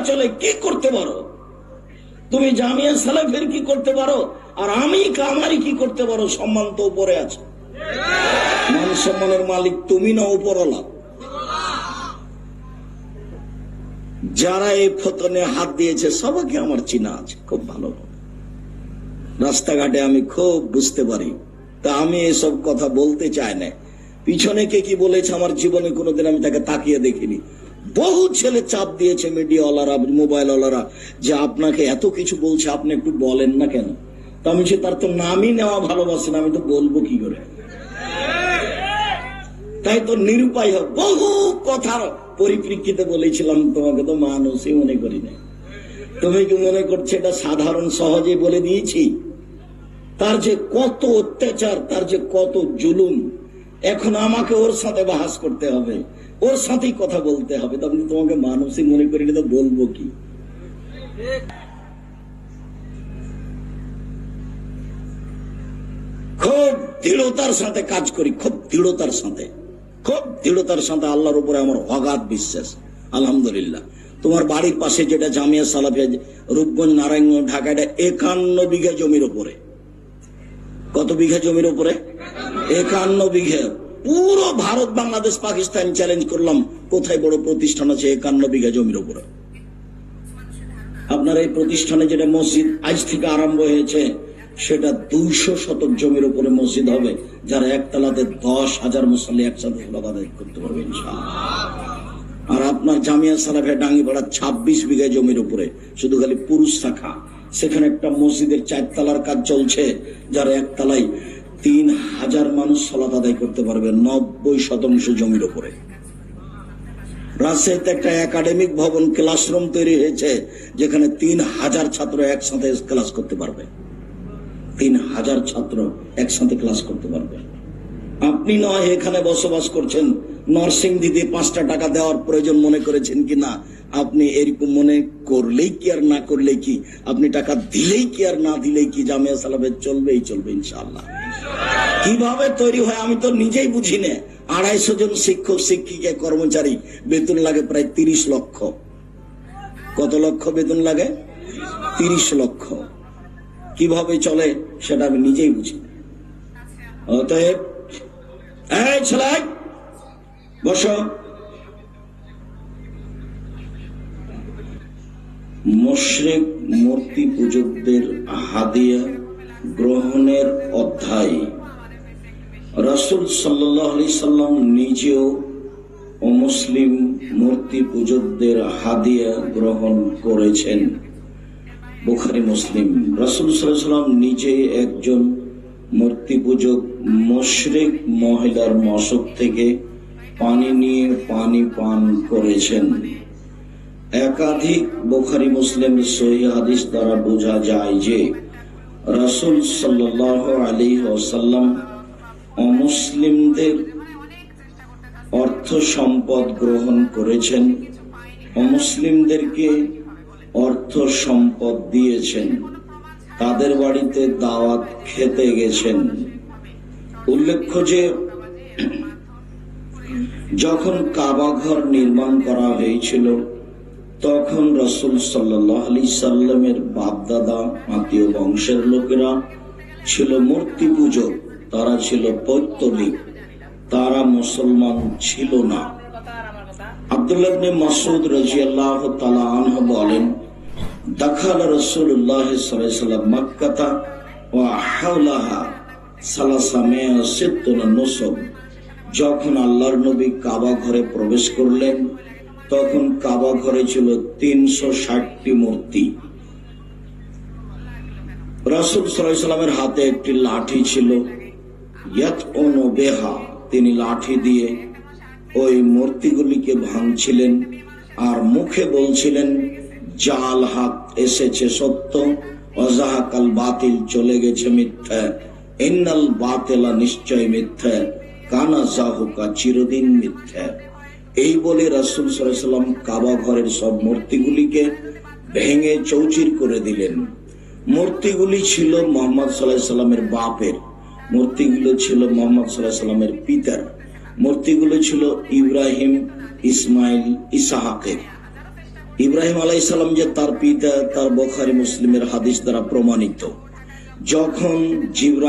চলে কি করতে পারো? তুমি জামিয়া সালাফের কি করতে পারো? আর আমি কামারি কি করতে পারো? সম্মান তো উপরে আছে। মান সম্মানের মালিক তুমি না উপরওয়ালা। যারা এই ফতনে হাত দিয়েছে, সবাইকে আমার চিনা আছে, খুব ভালো। রাস্তাঘাটে আমি খুব বুঝতে পারি। তা আমি এসব কথা বলতে চাই না। পিছনে কে কি বলেছে আমার জীবনে কোনোদিন আমি তাকে তাকিয়ে দেখিনি। বহু ছেলে চাপ দিয়েছে মিডিয়াওয়ালারা, মোবাইলওয়ালারা, যে আপনাকে এত কিছু বলছে, আপনি একটু বলেন না কেন? তো আমি সে তার তো নামই নেওয়া ভালোবাসেন আমি তো বলব কি করে? তাই তো নিরুপায় হোক বহু কথার পরিপ্রেক্ষিতে বলেছিলাম তোমাকে, তো মানুষই মনে করি না তুমি কি মনে করছ এটা সাধারণ সহজে বলে দিয়েছি? তার যে কত অত্যাচার, তার যে কত জুলুম, এখন আমাকে ওর সাথে বাহাস করতে হবে। ওর সাথেই কথা বলতে হবে, তখন তোমাকে মানুষই মনে করি তো বলব কি? খুব দৃঢ়তার সাথে কাজ করি, খুব দৃঢ়তার সাথে। খুব দৃঢ়তার সাথে আল্লাহর উপরে আমার অগাধ বিশ্বাস, আলহামদুলিল্লাহ। তোমার বাড়ির পাশে যেটা জামিয়া সালাফিয়া, রূপগঞ্জ, নারায়ণগঞ্জ ঢাকা এটা একান্ন বিঘা জমির উপরে। কত বিঘা জমির উপরে? একান্ন বিঘা। পুরো ভারত, বাংলাদেশ, পাকিস্তান চ্যালেঞ্জ করলাম। কোথায় বড় প্রতিষ্ঠান আছে একান্ন বিঘা জমির উপরে? আপনার এই প্রতিষ্ঠানে যেটা মসজিদ আজ থেকে আরম্ভ হয়েছে, সেটা দুইশো শতক জমির উপরে মসজিদ হবে, যারা একতলাতে দশ হাজার মুসল্লি একসাথে আদায় করতে পারবে আর আপনার জামিয়া সালাফে ডাঙ্গিপাড়া ছাব্বিশ বিঘা জমির উপরে, শুধু খালি পুরুষ শাখা। সেখানে একটা মসজিদের চারতলার কাজ চলছে, যারা একতলায় তিন হাজার মানুষ সালাত আদায় করতে পারবে নব্বই শতাংশ জমির উপরে। রাজশাহীতে একটা একাডেমিক ভবন ক্লাসরুম তৈরি হয়েছে, যেখানে তিন হাজার ছাত্র একসাথে ক্লাস করতে পারবে। তিন হাজার ছাত্র একসাথে ক্লাস করতে পারবে। আপনি নয় এখানে বসবাস করছেন, নরসিং দিদি পাঁচটা টাকা দেওয়ার প্রয়োজন মনে করেছেন কি না? আপনি এরকম মনে করলেই কি আর না করলেই কি? আপনি টাকা দিলেই কি আর না দিলেই কি? জামিয়া সালাফে চলবেই চলবে ইনশাআল্লাহ। কীভাবে তৈরি হয় আমি তো নিজেই বুঝি না আড়াইশো জন শিক্ষক, শিক্ষিকা, কর্মচারী বেতন লাগে প্রায় তিরিশ লক্ষ। কত লক্ষ বেতন লাগে? তিরিশ লক্ষ। কীভাবে চলে সেটা আমি নিজেই বুঝি। অতএব বসো। মুশরিক মূর্তি পূজকদের হাদিয়া গ্রহণের অধ্যায়। রাসূল সাল্লাল্লাহু সাল্লাম নিজেও অমুসলিম মূর্তি পূজকদের হাদিয়া গ্রহণ করেছেন। বুখারি, মুসলিম। রাসূল সাল্লাম নিজে একজন মূর্তি পূজক মুশরিক মহিলার মশক থেকে পানি নিয়ে পানি পান করেছেন। একাধিক বোখারি, মুসলিম সহি হাদিস দ্বারা বোঝা যায় যে রাসূল সাল্লাহ আলী ওসাল্লাম অমুসলিমদের অর্থ সম্পদ গ্রহণ করেছেন, অমুসলিমদেরকে অর্থ সম্পদ দিয়েছেন, তাদের বাড়িতে দাওয়াত খেতে গেছেন। উল্লেখ্য যে, যখন কাবা ঘর নির্মাণ করা হয়েছিল, তখন রসুল সাল্লাহ আলি সাল্লামের বাপদাদা, আত্মীয় বংশের লোকেরা ছিল মূর্তি পূজক। তারা ছিল পৈতলিক তারা মুসলমান ছিল না। আব্দুল্লাহ ইবনে মাসুদ রাজিয়াল্লাহু তাআলা আনহু বলেন, দাখাল আলাইহি ওয়াসাল্লাম মক্কাতা হাওলাহা সালাসা মিয়া যখন আল্লাহর নবী কাবা ঘরে প্রবেশ করলেন, তখন কাবা ঘরে ছিল তিনশো ষাটটি মূর্তি। রাসুল সাল্লামের হাতে একটি লাঠি ছিল বেহা তিনি লাঠি দিয়ে ওই মূর্তিগুলিকে ভাঙছিলেন আর মুখে বলছিলেন, জাল হাত এসেছে সত্য অজাহাকাল বাতিল চলে গেছে মিথ্যা, ইন্নাল বাতেলা নিশ্চয় মিথ্যা, কানা জাহুকা চিরদিন মিথ্যা। এই বলে রাসুল সাল্লাম কাবা ঘরের সব মূর্তিগুলিকে ভেঙে চৌচির করে দিলেন। মূর্তিগুলি ছিল মোহাম্মদ সাল্লাহ সাল্লামের বাপের। মূর্তিগুলো ছিল মোহাম্মদ সাল্লাহ সাল্লামের পিতার। মূর্তিগুলো ছিল ইব্রাহিম, ইসমাইল, ইসাহাকের। ইব্রাহিম আলাইসাল্লাম যে তার পিতা, তার বখারি মুসলিমের হাদিস দ্বারা প্রমাণিত। যখন জিব্রা